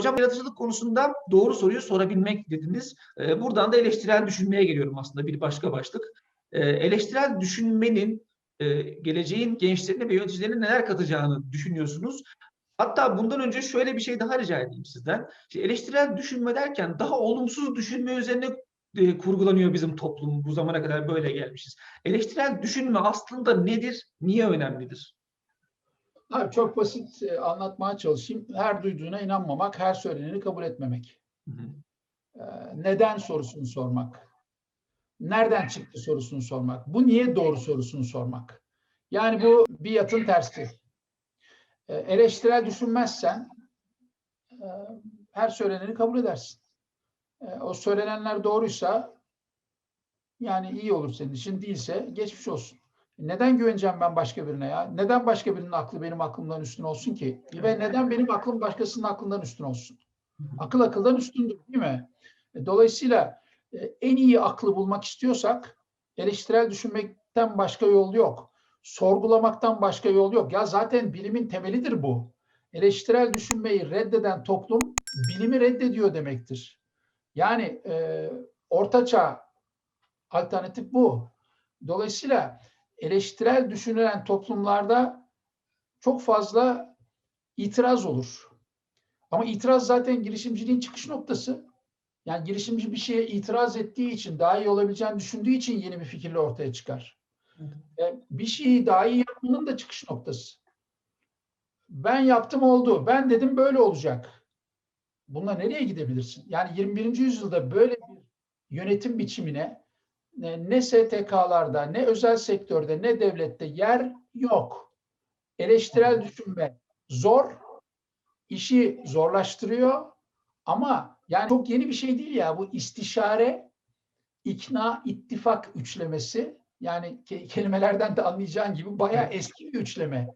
Hocam yaratıcılık konusunda doğru soruyu sorabilmek dediniz. Ee, buradan da eleştirel düşünmeye geliyorum aslında bir başka başlık. Ee, eleştirel düşünmenin e, geleceğin gençlerine ve yöneticilerine neler katacağını düşünüyorsunuz. Hatta bundan önce şöyle bir şey daha rica edeyim sizden. Eleştirel düşünme derken daha olumsuz düşünme üzerine e, kurgulanıyor bizim toplum. Bu zamana kadar böyle gelmişiz. Eleştirel düşünme aslında nedir? Niye önemlidir? Abi çok basit e, anlatmaya çalışayım. Her duyduğuna inanmamak, her söyleneni kabul etmemek. Hı hı. E, neden sorusunu sormak. Nereden çıktı sorusunu sormak. Bu niye doğru sorusunu sormak. Yani bu bir yatın tersi. E, eleştirel düşünmezsen e, her söyleneni kabul edersin. E, o söylenenler doğruysa yani iyi olur senin için değilse geçmiş olsun. Neden güveneceğim ben başka birine ya? Neden başka birinin aklı benim aklımdan üstün olsun ki? Ve neden benim aklım başkasının aklından üstün olsun? Akıl akıldan üstündür değil mi? E, Dolayısıyla e, en iyi aklı bulmak istiyorsak eleştirel düşünmekten başka yol yok. Sorgulamaktan başka yol yok. Ya zaten bilimin temelidir bu. Eleştirel düşünmeyi reddeden toplum bilimi reddediyor demektir. Yani e, ortaçağ alternatif bu. Dolayısıyla eleştirel düşünülen toplumlarda çok fazla itiraz olur. Ama itiraz zaten girişimciliğin çıkış noktası. Yani girişimci bir şeye itiraz ettiği için, daha iyi olabileceğini düşündüğü için yeni bir fikirle ortaya çıkar. E, bir şeyi daha iyi yapmanın da çıkış noktası. Ben yaptım oldu, ben dedim böyle olacak. Bununla nereye gidebilirsin? Yani 21. yüzyılda böyle bir yönetim biçimine ne, STK'larda, ne özel sektörde, ne devlette yer yok. Eleştirel düşünme zor, işi zorlaştırıyor ama yani çok yeni bir şey değil ya bu istişare, ikna, ittifak üçlemesi yani ke- kelimelerden de anlayacağın gibi bayağı eski bir üçleme.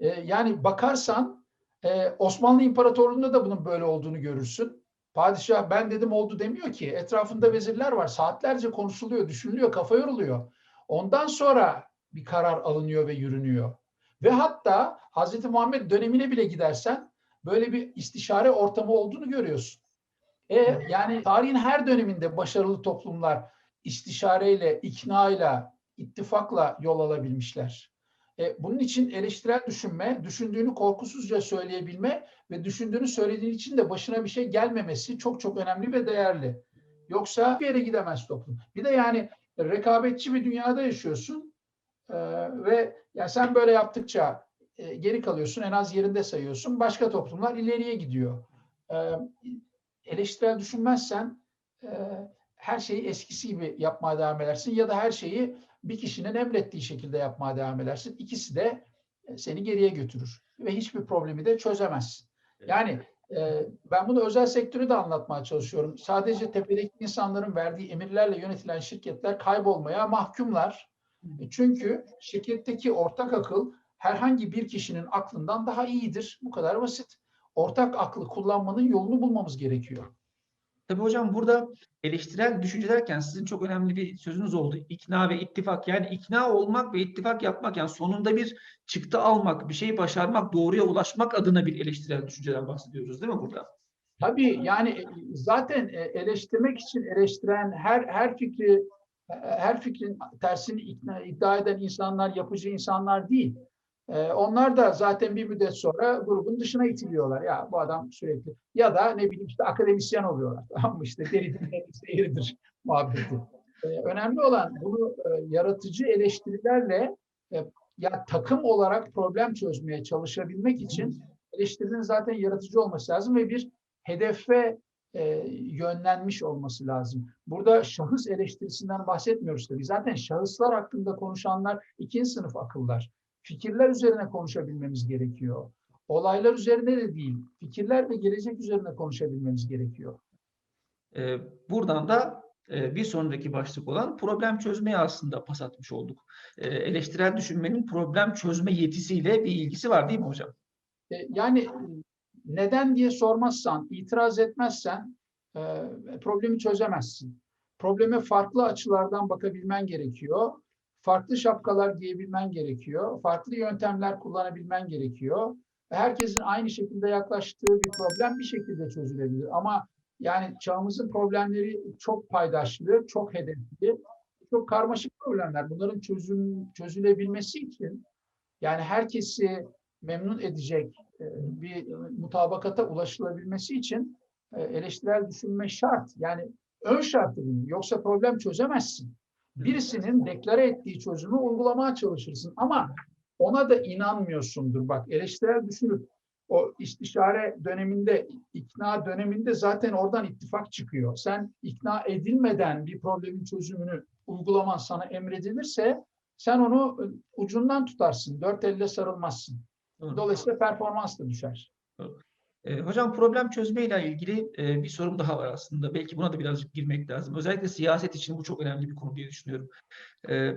Ee, yani bakarsan e, Osmanlı İmparatorluğu'nda da bunun böyle olduğunu görürsün. Padişah ben dedim oldu demiyor ki. Etrafında vezirler var. Saatlerce konuşuluyor, düşünülüyor, kafa yoruluyor. Ondan sonra bir karar alınıyor ve yürünüyor. Ve hatta Hazreti Muhammed dönemine bile gidersen böyle bir istişare ortamı olduğunu görüyorsun. E, yani tarihin her döneminde başarılı toplumlar istişareyle, iknayla, ittifakla yol alabilmişler. E, bunun için eleştirel düşünme, düşündüğünü korkusuzca söyleyebilme ve düşündüğünü söylediğin için de başına bir şey gelmemesi çok çok önemli ve değerli. Yoksa bir yere gidemez toplum. Bir de yani rekabetçi bir dünyada yaşıyorsun e, ve ya sen böyle yaptıkça e, geri kalıyorsun, en az yerinde sayıyorsun. Başka toplumlar ileriye gidiyor. E, eleştirel düşünmezsen e, her şeyi eskisi gibi yapmaya devam edersin ya da her şeyi bir kişinin emrettiği şekilde yapmaya devam edersin. İkisi de e, seni geriye götürür ve hiçbir problemi de çözemezsin. Yani e, ben bunu özel sektörü de anlatmaya çalışıyorum. Sadece tepedeki insanların verdiği emirlerle yönetilen şirketler kaybolmaya mahkumlar. E, Çünkü şirketteki ortak akıl herhangi bir kişinin aklından daha iyidir. Bu kadar basit. Ortak aklı kullanmanın yolunu bulmamız gerekiyor. Tabii hocam burada eleştirel düşünce derken sizin çok önemli bir sözünüz oldu. İkna ve ittifak. Yani ikna olmak ve ittifak yapmak yani sonunda bir çıktı almak, bir şeyi başarmak, doğruya ulaşmak adına bir eleştirel düşünceden bahsediyoruz değil mi burada? Tabii yani e, zaten e, eleştirmek için eleştiren her her fikri e, her fikrin tersini ikna, iddia eden insanlar yapıcı insanlar değil. E, Onlar da zaten bir müddet sonra grubun dışına itiliyorlar. Ya bu adam sürekli ya da ne bileyim işte akademisyen oluyorlar. Tamam mı? İşte deridir, seyirdir muhabbeti. E, Önemli olan bunu e, yaratıcı eleştirilerle e, ya takım olarak problem çözmeye çalışabilmek için eleştirinin zaten yaratıcı olması lazım ve bir hedefe e, yönlenmiş olması lazım. Burada şahıs eleştirisinden bahsetmiyoruz tabii. Zaten şahıslar hakkında konuşanlar ikinci sınıf akıllar. Fikirler üzerine konuşabilmemiz gerekiyor. Olaylar üzerine de değil, fikirler ve gelecek üzerine konuşabilmemiz gerekiyor. Ee, buradan da e, bir sonraki başlık olan problem çözmeye aslında pas atmış olduk. Ee, eleştirel düşünmenin problem çözme yetisiyle bir ilgisi var değil mi hocam? E, Yani neden diye sormazsan, itiraz etmezsen e, problemi çözemezsin. Probleme farklı açılardan bakabilmen gerekiyor. Farklı şapkalar giyebilmen gerekiyor. Farklı yöntemler kullanabilmen gerekiyor. herkesin aynı şekilde yaklaştığı bir problem bir şekilde çözülebilir. Ama yani çağımızın problemleri çok paydaşlı, çok hedefli, çok karmaşık problemler. Bunların çözüm çözülebilmesi için yani herkesi memnun edecek e, bir mutabakata ulaşılabilmesi için e, eleştirel düşünme şart. Yani ön şartı bunun. Yoksa problem çözemezsin. Birisinin deklare ettiği çözümü uygulamaya çalışırsın ama ona da inanmıyorsundur. Bak eleştirel düşünüp o istişare döneminde, ikna döneminde zaten oradan ittifak çıkıyor. Sen ikna edilmeden bir problemin çözümünü uygulaman sana emredilirse sen onu ucundan tutarsın. Dört elle sarılmazsın. Dolayısıyla performans da düşer. E, hocam problem çözme ile ilgili e, bir sorum daha var aslında. Belki buna da birazcık girmek lazım. Özellikle siyaset için bu çok önemli bir konu diye düşünüyorum. E,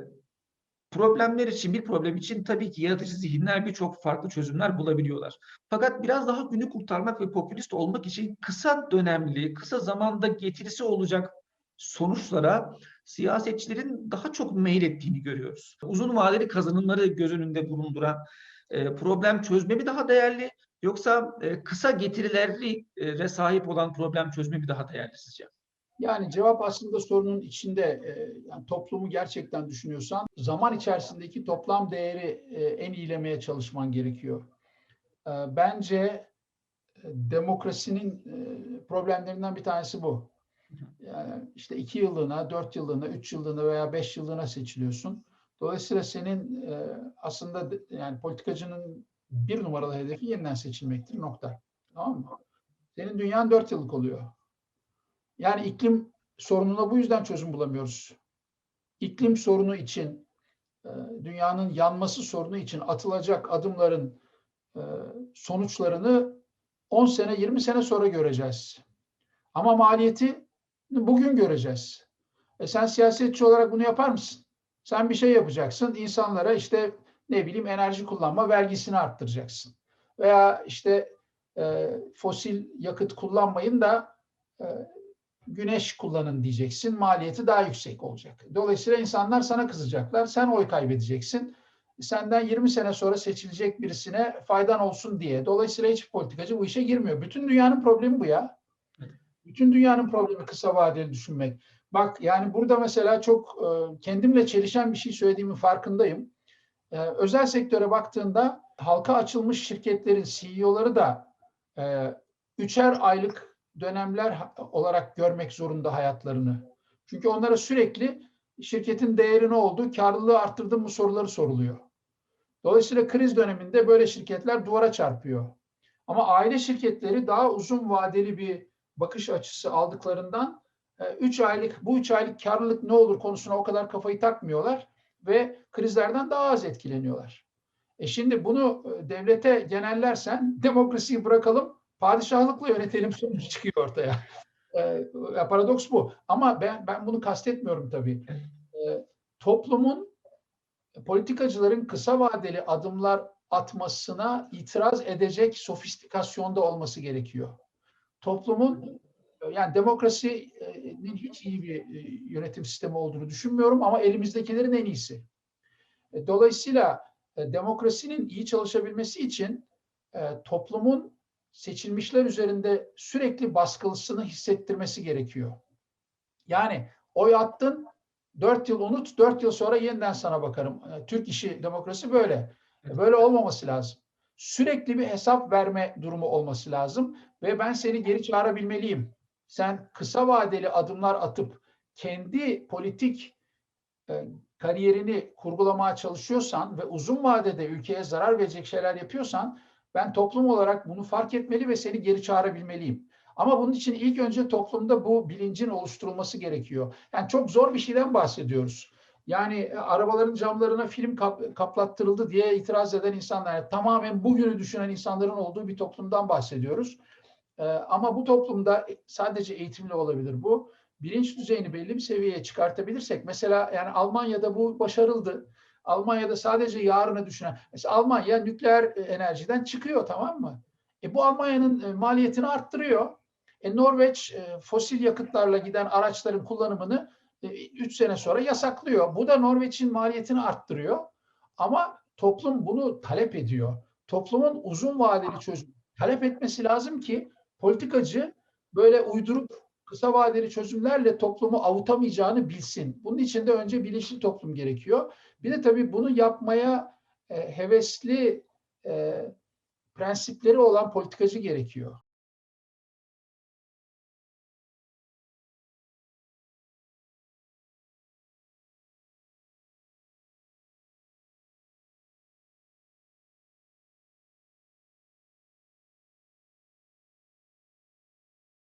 problemler için, bir problem için tabii ki yaratıcı zihinler birçok farklı çözümler bulabiliyorlar. Fakat biraz daha günü kurtarmak ve popülist olmak için kısa dönemli, kısa zamanda getirisi olacak sonuçlara siyasetçilerin daha çok meyil ettiğini görüyoruz. Uzun vadeli kazanımları göz önünde bulunduran e, problem çözme mi daha değerli yoksa e, kısa getirilerine sahip olan problem çözme mi daha değerli sizce? Yani cevap aslında sorunun içinde e, yani toplumu gerçekten düşünüyorsan zaman içerisindeki toplam değeri e, en iyilemeye çalışman gerekiyor. E, bence e, demokrasinin e, problemlerinden bir tanesi bu. Yani işte iki yıllığına, dört yıllığına, üç yıllığına veya beş yıllığına seçiliyorsun. Dolayısıyla senin e, aslında yani politikacının bir numaralı hedefi yeniden seçilmektir nokta. Tamam mı? Senin dünyan dört yıllık oluyor. Yani iklim sorununa bu yüzden çözüm bulamıyoruz. İklim sorunu için, e, dünyanın yanması sorunu için atılacak adımların e, sonuçlarını 10 sene, 20 sene sonra göreceğiz. Ama maliyeti bugün göreceğiz. E sen siyasetçi olarak bunu yapar mısın? Sen bir şey yapacaksın, insanlara işte ne bileyim enerji kullanma vergisini arttıracaksın. Veya işte e, fosil yakıt kullanmayın da e, güneş kullanın diyeceksin. Maliyeti daha yüksek olacak. Dolayısıyla insanlar sana kızacaklar. Sen oy kaybedeceksin. Senden 20 sene sonra seçilecek birisine faydan olsun diye. Dolayısıyla hiç politikacı bu işe girmiyor. Bütün dünyanın problemi bu ya. Bütün dünyanın problemi kısa vadeli düşünmek. Bak yani burada mesela çok e, kendimle çelişen bir şey söylediğimin farkındayım. E, özel sektöre baktığında halka açılmış şirketlerin CEO'ları da e, üçer aylık dönemler olarak görmek zorunda hayatlarını. Çünkü onlara sürekli şirketin değeri ne oldu, karlılığı arttırdı mı soruları soruluyor. Dolayısıyla kriz döneminde böyle şirketler duvara çarpıyor. Ama aile şirketleri daha uzun vadeli bir bakış açısı aldıklarından 3 aylık bu 3 aylık karlılık ne olur konusuna o kadar kafayı takmıyorlar ve krizlerden daha az etkileniyorlar. E şimdi bunu e, devlete genellersen demokrasiyi bırakalım padişahlıkla yönetelim sonucu çıkıyor ortaya. E, paradoks bu. Ama ben ben bunu kastetmiyorum tabii. E, toplumun politikacıların kısa vadeli adımlar atmasına itiraz edecek sofistikasyonda olması gerekiyor. Toplumun yani demokrasinin hiç iyi bir e, yönetim sistemi olduğunu düşünmüyorum ama elimizdekilerin en iyisi. E, Dolayısıyla e, demokrasinin iyi çalışabilmesi için toplumun seçilmişler üzerinde sürekli baskılısını hissettirmesi gerekiyor. Yani oy attın, dört yıl unut, dört yıl sonra yeniden sana bakarım. Türk işi demokrasi böyle. Böyle olmaması lazım. Sürekli bir hesap verme durumu olması lazım ve ben seni geri çağırabilmeliyim. Sen kısa vadeli adımlar atıp kendi politik e, kariyerini kurgulamaya çalışıyorsan ve uzun vadede ülkeye zarar verecek şeyler yapıyorsan ben toplum olarak bunu fark etmeli ve seni geri çağırabilmeliyim. Ama bunun için ilk önce toplumda bu bilincin oluşturulması gerekiyor. Yani çok zor bir şeyden bahsediyoruz. Yani e, arabaların camlarına film kap- kaplattırıldı diye itiraz eden insanlar, tamamen bugünü düşünen insanların olduğu bir toplumdan bahsediyoruz. Ee, ama bu toplumda sadece eğitimli olabilir bu. Bilinç düzeyini belli bir seviyeye çıkartabilirsek, mesela yani Almanya'da bu başarıldı. Almanya'da sadece yarını düşünen, mesela Almanya nükleer e, enerjiden çıkıyor tamam mı? E bu Almanya'nın e, maliyetini arttırıyor. E Norveç e, fosil yakıtlarla giden araçların kullanımını 3 sene sonra yasaklıyor. Bu da Norveç'in maliyetini arttırıyor. Ama toplum bunu talep ediyor. toplumun uzun vadeli çözüm talep etmesi lazım ki politikacı böyle uydurup kısa vadeli çözümlerle toplumu avutamayacağını bilsin. Bunun için de önce bilinçli toplum gerekiyor. Bir de tabii bunu yapmaya e, hevesli e, prensipleri olan politikacı gerekiyor.